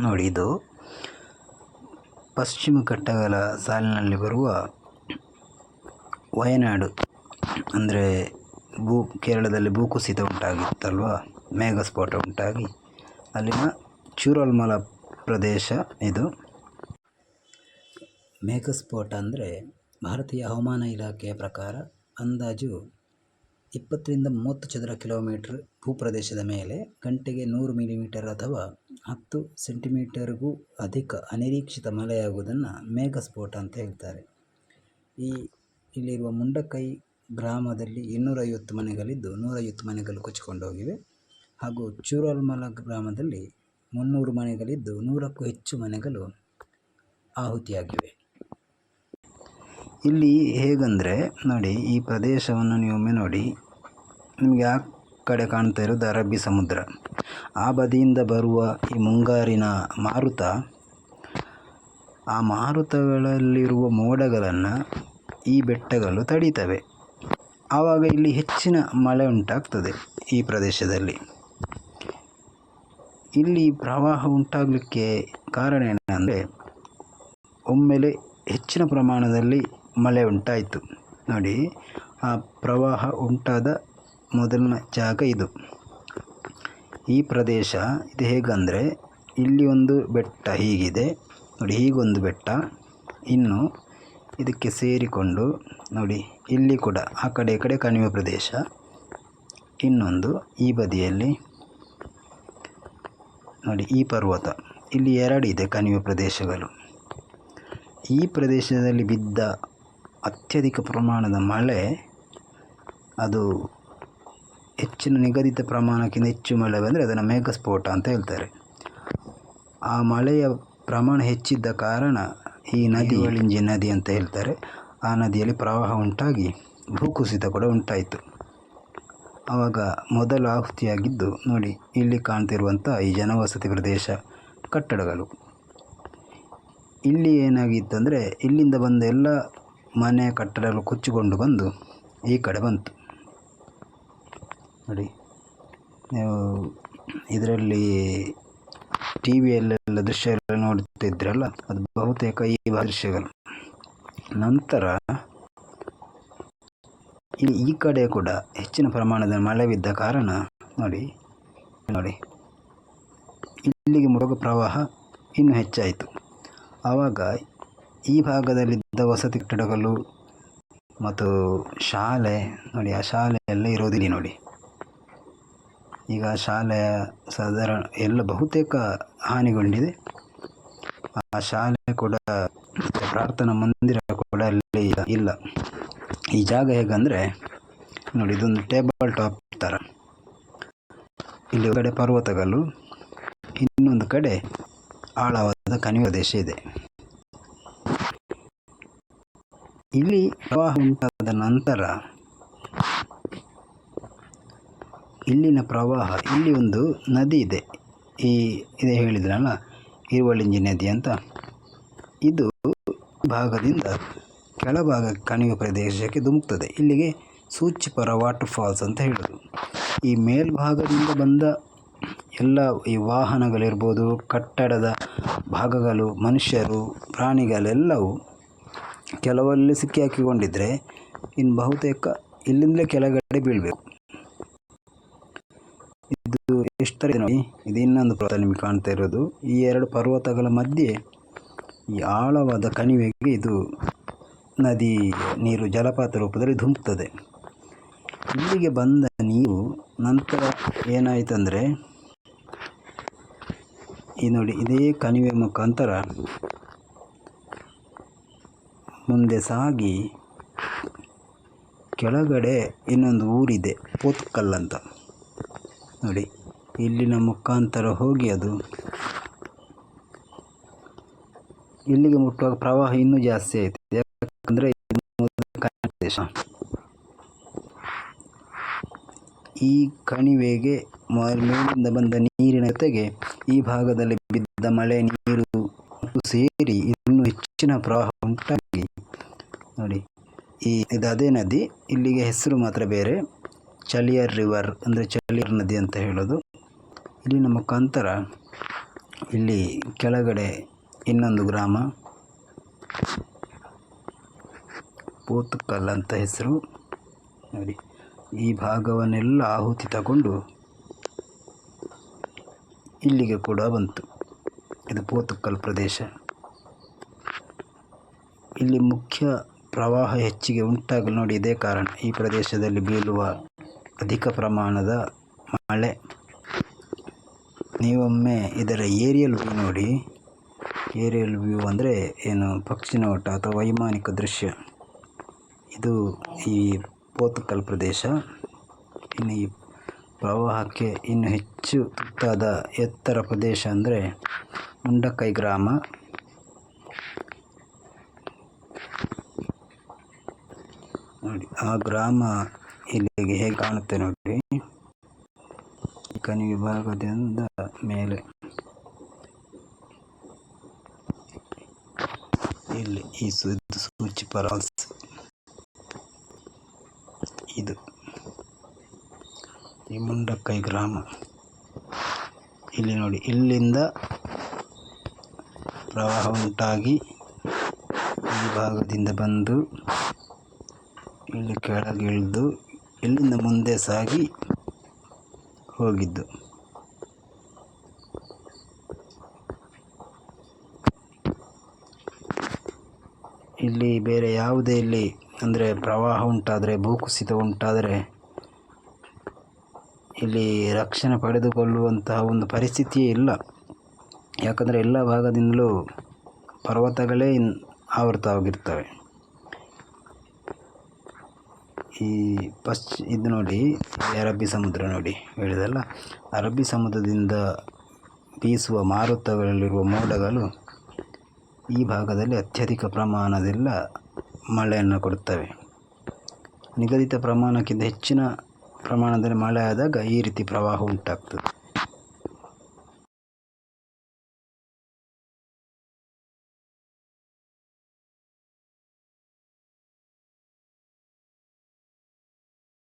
ನೋಡಿ, ಇದು ಪಶ್ಚಿಮ ಘಟ್ಟಗಳ ಸಾಲಿನಲ್ಲಿ ಬರುವ ವಯನಾಡು, ಅಂದರೆ ಭೂ, ಕೇರಳದಲ್ಲಿ ಭೂಕುಸಿತ ಉಂಟಾಗಿತ್ತಲ್ವ? ಮೇಘಸ್ಫೋಟ ಉಂಟಾಗಿ ಅಲ್ಲಿನ ಚೂರಲ್ಮಲ ಪ್ರದೇಶ ಇದು. ಮೇಘಸ್ಫೋಟ ಅಂದರೆ ಭಾರತೀಯ ಹವಾಮಾನ ಇಲಾಖೆಯ ಪ್ರಕಾರ ಅಂದಾಜು ಇಪ್ಪತ್ತರಿಂದ ಮೂವತ್ತು ಚದರ ಕಿಲೋಮೀಟ್ರ್ ಭೂಪ್ರದೇಶದ ಮೇಲೆ, ಗಂಟೆಗೆ ನೂರು ಮಿಲಿಮೀಟರ್ ಅಥವಾ ಹತ್ತು ಸೆಂಟಿಮೀಟರ್ಗೂ ಅಧಿಕ ಅನಿರೀಕ್ಷಿತ ಮಳೆಯಾಗುವುದನ್ನು ಮೇಘಸ್ಫೋಟ ಅಂತ ಹೇಳ್ತಾರೆ. ಈ ಇಲ್ಲಿರುವ ಮುಂಡಕೈ ಗ್ರಾಮದಲ್ಲಿ ಇನ್ನೂರೈವತ್ತು ಮನೆಗಳಿದ್ದು ನೂರೈವತ್ತು ಮನೆಗಳು ಕೊಚ್ಚಿಕೊಂಡು ಹೋಗಿವೆ. ಹಾಗೂ ಚೂರಲ್ಮಲ ಗ್ರಾಮದಲ್ಲಿ ಮುನ್ನೂರು ಮನೆಗಳಿದ್ದು ನೂರಕ್ಕೂ ಹೆಚ್ಚು ಮನೆಗಳು ಆಹುತಿಯಾಗಿವೆ. ಇಲ್ಲಿ ಹೇಗಂದರೆ, ನೋಡಿ, ಈ ಪ್ರದೇಶವನ್ನು ನೀವು ಒಮ್ಮೆ ನೋಡಿ. ನಿಮಗೆ ಆ ಕಡೆ ಕಾಣ್ತಾ ಇರೋದು ಅರಬ್ಬಿ ಸಮುದ್ರ. ಆ ಬದಿಯಿಂದ ಬರುವ ಈ ಮುಂಗಾರಿನ ಮಾರುತ, ಆ ಮಾರುತಗಳಲ್ಲಿರುವ ಮೋಡಗಳನ್ನು ಈ ಬೆಟ್ಟಗಳು ತಡೀತವೆ. ಆವಾಗ ಇಲ್ಲಿ ಹೆಚ್ಚಿನ ಮಳೆ ಉಂಟಾಗ್ತದೆ ಈ ಪ್ರದೇಶದಲ್ಲಿ. ಇಲ್ಲಿ ಪ್ರವಾಹ ಉಂಟಾಗಲಿಕ್ಕೆ ಕಾರಣ ಏನಂದರೆ, ಒಮ್ಮೆಲೆ ಹೆಚ್ಚಿನ ಪ್ರಮಾಣದಲ್ಲಿ ಮಳೆ ಉಂಟಾಯಿತು. ನೋಡಿ, ಆ ಪ್ರವಾಹ ಉಂಟಾದ ಮೊದಲಿನ ಜಾಗ ಇದು. ಈ ಪ್ರದೇಶ ಇದು ಹೇಗಂದರೆ, ಇಲ್ಲಿ ಒಂದು ಬೆಟ್ಟ ಹೀಗಿದೆ. ನೋಡಿ, ಹೀಗೊಂದು ಬೆಟ್ಟ. ಇನ್ನು ಇದಕ್ಕೆ ಸೇರಿಕೊಂಡು, ನೋಡಿ, ಇಲ್ಲಿ ಕೂಡ, ಆ ಕಡೆ, ಈ ಕಡೆ ಕಣಿವೆ ಪ್ರದೇಶ. ಇನ್ನೊಂದು ಈ ಬದಿಯಲ್ಲಿ, ನೋಡಿ, ಈ ಪರ್ವತ. ಇಲ್ಲಿ ಎರಡಿದೆ ಕಣಿವೆ ಪ್ರದೇಶಗಳು. ಈ ಪ್ರದೇಶದಲ್ಲಿ ಬಿದ್ದ ಅತ್ಯಧಿಕ ಪ್ರಮಾಣದ ಮಳೆ, ಅದು ಹೆಚ್ಚಿನ ನಿಗದಿತ ಪ್ರಮಾಣಕ್ಕಿಂತ ಹೆಚ್ಚು ಮಳೆ ಬಂದರೆ ಅದನ್ನು ಮೇಘಸ್ಫೋಟ ಅಂತ ಹೇಳ್ತಾರೆ. ಆ ಮಳೆಯ ಪ್ರಮಾಣ ಹೆಚ್ಚಿದ್ದ ಕಾರಣ ಈ ನದಿ ಒಳಿಂಜಿ ನದಿ ಅಂತ ಹೇಳ್ತಾರೆ. ಆ ನದಿಯಲ್ಲಿ ಪ್ರವಾಹ ಉಂಟಾಗಿ ಭೂಕುಸಿತ ಕೂಡ ಉಂಟಾಯಿತು. ಆವಾಗ ಮೊದಲ ಆಹುತಿಯಾಗಿದ್ದು ನೋಡಿ, ಇಲ್ಲಿ ಕಾಣ್ತಿರುವಂಥ ಈ ಜನವಸತಿ ಪ್ರದೇಶ, ಕಟ್ಟಡಗಳು. ಇಲ್ಲಿ ಏನಾಗಿತ್ತು ಅಂದರೆ ಇಲ್ಲಿಂದ ಬಂದ ಎಲ್ಲ ಮನೆ ಕಟ್ಟಡಗಳು ಕೊಚ್ಚಿಕೊಂಡು ಬಂದು ಈ ಕಡೆ ಬಂತು. ನೋಡಿ, ನೀವು ಇದರಲ್ಲಿ ಟಿ ವಿಯಲ್ಲೆಲ್ಲ ದೃಶ್ಯ ಎಲ್ಲ ನೋಡ್ತಿದ್ರಲ್ಲ ಅದು ಬಹುತೇಕ ಈ ದೃಶ್ಯಗಳು. ನಂತರ ಇಲ್ಲಿ ಈ ಕಡೆ ಕೂಡ ಹೆಚ್ಚಿನ ಪ್ರಮಾಣದ ಮಳೆ ಬಿದ್ದ ಕಾರಣ, ನೋಡಿ ನೋಡಿ, ಇಲ್ಲಿಗೆ ಮುಳುಗ ಪ್ರವಾಹ ಇನ್ನೂ ಹೆಚ್ಚಾಯಿತು. ಆವಾಗ ಈ ಭಾಗದಲ್ಲಿದ್ದ ವಸತಿ ಕಟ್ಟಡಗಳು ಮತ್ತು ಶಾಲೆ, ನೋಡಿ ಆ ಶಾಲೆ ಎಲ್ಲ ಇರೋದಿಲ್ಲ ನೋಡಿ. ಈಗ ಶಾಲೆಯ ಸಾಧಾರಣ ಎಲ್ಲ ಬಹುತೇಕ ಹಾನಿಗೊಂಡಿದೆ. ಆ ಶಾಲೆ ಕೂಡ, ಪ್ರಾರ್ಥನಾ ಮಂದಿರ ಕೂಡ ಅಲ್ಲಿ ಇಲ್ಲ. ಈ ಜಾಗ ಹೇಗಂದರೆ, ನೋಡಿ ಇದೊಂದು ಟೇಬಲ್ ಟಾಪ್ ಥರ ಇಲ್ಲಿ ಕಡೆ ಪರ್ವತಗಳು, ಇನ್ನೊಂದು ಕಡೆ ಆಳವಾದ ಕಣಿವೆ ಪ್ರದೇಶ ಇದೆ. ಇಲ್ಲಿ ಪ್ರವಾಹ ಉಂಟಾದ ನಂತರ ಇಲ್ಲಿನ ಪ್ರವಾಹ, ಇಲ್ಲಿ ಒಂದು ನದಿ ಇದೆ. ಈ ಇದೇ ಹೇಳಿದ್ರಲ್ಲ, ಇರುವಳಿಂಜಿ ನದಿ ಅಂತ. ಇದು ಭಾಗದಿಂದ ಕೆಳಭಾಗ ಕಣಿವೆ ಪ್ರದೇಶಕ್ಕೆ ಧುಮುಕ್ತದೆ. ಇಲ್ಲಿಗೆ ಸೂಚಿಪರ ವಾಟರ್ ಫಾಲ್ಸ್ ಅಂತ ಹೇಳೋದು. ಈ ಮೇಲ್ಭಾಗದಿಂದ ಬಂದ ಎಲ್ಲ ಈ ವಾಹನಗಳಿರ್ಬೋದು, ಕಟ್ಟಡದ ಭಾಗಗಳು, ಮನುಷ್ಯರು, ಪ್ರಾಣಿಗಳೆಲ್ಲವೂ ಕೆಲವಲ್ಲಿ ಸಿಕ್ಕಿ ಹಾಕಿಕೊಂಡಿದ್ದರೆ ಇನ್ನು ಬಹುತೇಕ ಇಲ್ಲಿಂದಲೇ ಕೆಳಗಡೆ ಬೀಳಬೇಕು. ಇದು ಎಷ್ಟರ ನೋಡಿ. ಇದು ಇನ್ನೊಂದು ಪರ್ವತ ನಿಮಗೆ ಕಾಣ್ತಾ ಇರೋದು. ಈ ಎರಡು ಪರ್ವತಗಳ ಮಧ್ಯೆ ಈ ಆಳವಾದ ಕಣಿವೆಗೆ ಇದು ನದಿ ನೀರು ಜಲಪಾತ ರೂಪದಲ್ಲಿ ಧುಮುಕ್ತದೆ ಇಲ್ಲಿಗೆ ಬಂದ ನೀರು ನಂತರ ಏನಾಯಿತಂದರೆ, ಈ ನೋಡಿ, ಇದೇ ಕಣಿವೆ ಮುಖಾಂತರ ಮುಂದೆ ಸಾಗಿ, ಕೆಳಗಡೆ ಇನ್ನೊಂದು ಊರಿದೆ, ಪೋತ್ಕಲ್ ಅಂತ. ನೋಡಿ, ಇಲ್ಲಿನ ಮುಖಾಂತರ ಹೋಗಿ ಅದು. ಇಲ್ಲಿಗೆ ಮುಟ್ಟುವಾಗ ಪ್ರವಾಹ ಇನ್ನೂ ಜಾಸ್ತಿ ಆಯಿತು. ಯಾಕಂದರೆ ದೇಶ ಈ ಕಣಿವೆಗೆ ಮೇಲಿಂದ ಬಂದ ನೀರಿನ ಜೊತೆಗೆ ಈ ಭಾಗದಲ್ಲಿ ಬಿದ್ದ ಮಳೆ, ನೀರು ಸೇರಿ ಇನ್ನೂ ಹೆಚ್ಚಿನ ಪ್ರವಾಹ ನೋಡಿ ಈ ಇದು ಅದೇ ನದಿ, ಇಲ್ಲಿಗೆ ಹೆಸರು ಮಾತ್ರ ಬೇರೆ ಚಲಿಯರ್ ರಿವರ್ ಅಂದರೆ ಚಲಿಯರ್ ನದಿ ಅಂತ ಹೇಳೋದು. ಇಲ್ಲಿನ ಮುಖಾಂತರ ಇಲ್ಲಿ ಕೆಳಗಡೆ ಇನ್ನೊಂದು ಗ್ರಾಮ, ಪೋತುಕಲ್ ಅಂತ ಹೆಸರು. ನೋಡಿ, ಈ ಭಾಗವನ್ನೆಲ್ಲ ಆಹುತಿ ತಗೊಂಡು ಇಲ್ಲಿಗೆ ಕೂಡ ಬಂತು. ಇದು ಪೋತುಕಲ್ ಪ್ರದೇಶ. ಇಲ್ಲಿ ಮುಖ್ಯ ಪ್ರವಾಹ ಹೆಚ್ಚಿಗೆ ಉಂಟಾಗಲು ನೋಡಿ ಇದೇ ಕಾರಣ. ಈ ಪ್ರದೇಶದಲ್ಲಿ ಬೀಳುವ ಅಧಿಕ ಪ್ರಮಾಣದ ಮಳೆ. ನೀವೊಮ್ಮೆ ಇದರ ಏರಿಯಲ್ ವ್ಯೂ ನೋಡಿ. ಏರಿಯಲ್ ವ್ಯೂ ಅಂದರೆ ಏನು? ಪಕ್ಷಿ ನೋಟ ಅಥವಾ ವೈಮಾನಿಕ ದೃಶ್ಯ. ಇದು ಈ ಪೋತುಕಲ್ ಪ್ರದೇಶ. ಇನ್ನು ಈ ಪ್ರವಾಹಕ್ಕೆ ಇನ್ನು ಹೆಚ್ಚು ತುತ್ತಾದ ಎತ್ತರ ಪ್ರದೇಶ ಅಂದರೆ ಮುಂಡಕೈ ಗ್ರಾಮ. ನೋಡಿ. ಆ ಗ್ರಾಮ ಇಲ್ಲಿಗೆ ಹೇಗೆ ಕಾಣುತ್ತೆ ನೋಡಿ. ಕನಿ ವಿಭಾಗದಿಂದ ಮೇಲೆ. ಇಲ್ಲಿ ಈ ಸೂಚಿ ಪರಾಲ್ಸ್ ಇದು. ಈ ಮುಂಡಕ್ಕೈ ಗ್ರಾಮ. ಇಲ್ಲಿ ನೋಡಿ, ಇಲ್ಲಿಂದ ಪ್ರವಾಹ ಉಂಟಾಗಿ ಈ ಭಾಗದಿಂದ ಬಂದು ಇಲ್ಲಿ ಕೆಳಗಿಳಿದು ಇಲ್ಲಿಂದ ಮುಂದೆ ಸಾಗಿ ಹೋಗಿದ್ದು. ಇಲ್ಲಿ ಬೇರೆ ಯಾವುದೇ ಇಲ್ಲಿ ಅಂದರೆ ಪ್ರವಾಹ ಉಂಟಾದರೆ, ಭೂಕುಸಿತ ಉಂಟಾದರೆ ಇಲ್ಲಿ ರಕ್ಷಣೆ ಪಡೆದುಕೊಳ್ಳುವಂತಹ ಒಂದು ಪರಿಸ್ಥಿತಿಯೇ ಇಲ್ಲ. ಯಾಕಂದರೆ ಎಲ್ಲ ಭಾಗದಿಂದಲೂ ಪರ್ವತಗಳೇ ಆವೃತವಾಗಿರ್ತವೆ. ಈ ಪಶ್ಚ ಇದು ನೋಡಿ ಅರಬ್ಬಿ ಸಮುದ್ರ ನೋಡಿ ಹೇಳಿದಲ್ಲ. ಅರಬ್ಬಿ ಸಮುದ್ರದಿಂದ ಬೀಸುವ ಮಾರುತಗಳಲ್ಲಿರುವ ಮೋಡಗಳು ಈ ಭಾಗದಲ್ಲಿ ಅತ್ಯಧಿಕ ಪ್ರಮಾಣದಲ್ಲ ಮಳೆಯನ್ನು ಕೊಡುತ್ತವೆ. ನಿಗದಿತ ಪ್ರಮಾಣಕ್ಕಿಂತ ಹೆಚ್ಚಿನ ಪ್ರಮಾಣದಲ್ಲಿ ಮಳೆ ಆದಾಗ ಈ ರೀತಿ ಪ್ರವಾಹ ಉಂಟಾಗ್ತದೆ.